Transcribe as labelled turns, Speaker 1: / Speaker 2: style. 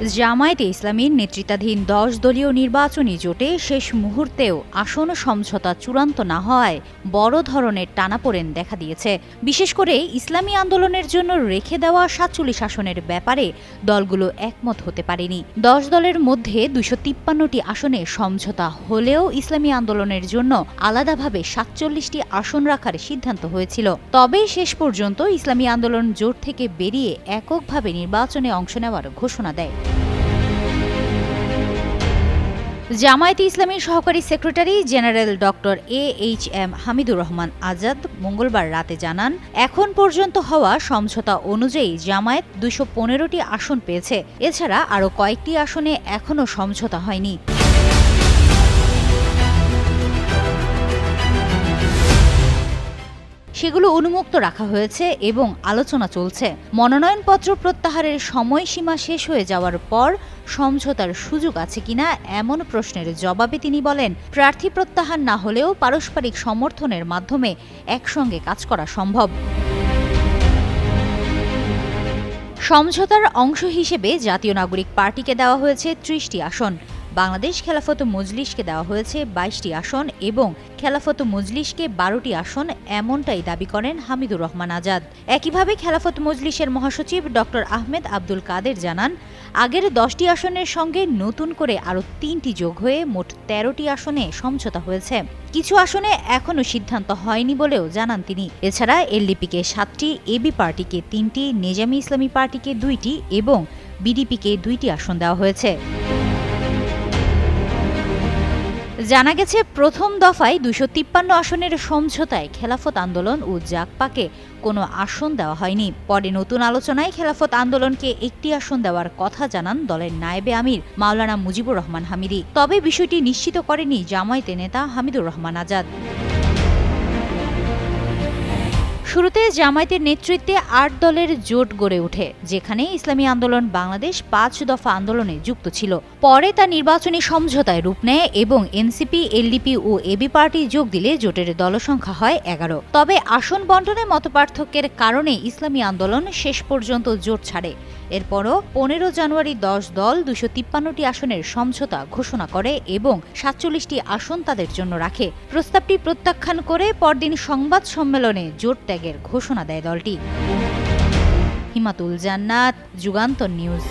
Speaker 1: জামায়াতে ইসলামীর নেতৃত্বাধীন দশ দলীয় নির্বাচনী জোটে শেষ মুহূর্তেও আসন সমঝোতা চূড়ান্ত না হওয়ায় বড় ধরনের টানাপোড়েন দেখা দিয়েছে। বিশেষ করে ইসলামী আন্দোলনের জন্য রেখে দেওয়া সাতচল্লিশ আসনের ব্যাপারে দলগুলো একমত হতে পারেনি। দশ দলের মধ্যে দুশো তিপ্পান্নটি আসনে সমঝোতা হলেও ইসলামী আন্দোলনের জন্য আলাদাভাবে সাতচল্লিশটি আসন রাখার সিদ্ধান্ত হয়েছিল। তবে শেষ পর্যন্ত ইসলামী আন্দোলন জোট থেকে বেরিয়ে এককভাবে নির্বাচনে অংশ নেওয়ার ঘোষণা দেয়। জামায়াতে ইসলামীর সহকারী secretary general doctor A H M Hamidur Rahman Azad মঙ্গলবার রাতে জানান, এখন পর্যন্ত হওয়া সমঝোতা অনুযায়ী জামায়াত দুশো পনেরোটি আসন পেয়েছে। এছাড়া আরও কয়েকটি আসনে এখনও সমঝোতা হয়নি। সেগুলো উন্মুক্ত রাখা হয়েছে এবং আলোচনা চলছে। মনোনয়নপত্র প্রত্যাহারের সময়সীমা শেষ হয়ে যাওয়ার পর সমঝোতার সুযোগ আছে কিনা এমন প্রশ্নের জবাবে তিনি বলেন, প্রার্থী প্রত্যাহার না হলেও পারস্পরিক সমর্থনের মাধ্যমে একসঙ্গে কাজ করা সম্ভব। সমঝোতার অংশ হিসেবে জাতীয় নাগরিক পার্টিকে দেওয়া হয়েছে ত্রিশটি আসন। বাংলাদেশ খেলাফত মজলিসকে দেওয়া হয়েছে বাইশটি আসন এবং খেলাফত মজলিসকে বারোটি আসন এমনটাই দাবি করেন হামিদুর রহমান আজাদ। একইভাবে খেলাফত মজলিসের মহাসচিব ডক্টর আহমেদ আব্দুল কাদের জানান, আগের দশটি আসনের সঙ্গে নতুন করে আরও তিনটি যোগ হয়ে মোট তেরোটি আসনে সমঝোতা হয়েছে। কিছু আসনে এখনও সিদ্ধান্ত হয়নি বলেও জানান তিনি। এছাড়া এলডিপিকে সাতটি, এবি পার্টিকে তিনটি, নেজামি ইসলামী পার্টিকে দুইটি এবং বিডিপিকে দুইটি আসন দেওয়া হয়েছে। জানা গেছে, প্রথম দফায় দুশো তিপ্পান্ন আসনের সমঝোতায় খেলাফত আন্দোলন ও জাকপাকে কোনো আসন দেওয়া হয়নি। পরে নতুন আলোচনায় খেলাফত আন্দোলনকে একটি আসন দেওয়ার কথা জানান দলের নায়েবে আমির মাওলানা মুজিবুর রহমান হামিদি। তবে বিষয়টি নিশ্চিত করেনি জামায়াতে নেতা হামিদুর রহমান আজাদ। শুরুতে জামায়াতের নেতৃত্বে আট দলের জোট গড়ে ওঠে, যেখানে ইসলামী আন্দোলন বাংলাদেশ পাঁচ দফা আন্দোলনে যুক্ত ছিল। পরে তা নির্বাচনী সমঝোতায় রূপ নেয় এবং এনসিপি, এলডিপি ও এবি পার্টি যোগ দিলে জোটের দলসংখ্যা হয় এগারো। তবে আসন বন্টনে মতপার্থক্যের কারণে ইসলামী আন্দোলন শেষ পর্যন্ত জোট ছাড়ে। এরপরও পনেরো জানুয়ারি দশ দল দুশো তিপ্পান্নটি আসনের সমঝোতা ঘোষণা করে এবং সাতচল্লিশটি আসন তাদের জন্য রাখে। প্রস্তাবটি প্রত্যাখ্যান করে পরদিন সংবাদ সম্মেলনে জোট ত্যাগের ঘোষণা দেয় দলটি। হিমাতুল জান্নাত যুগান্তর নিউজ।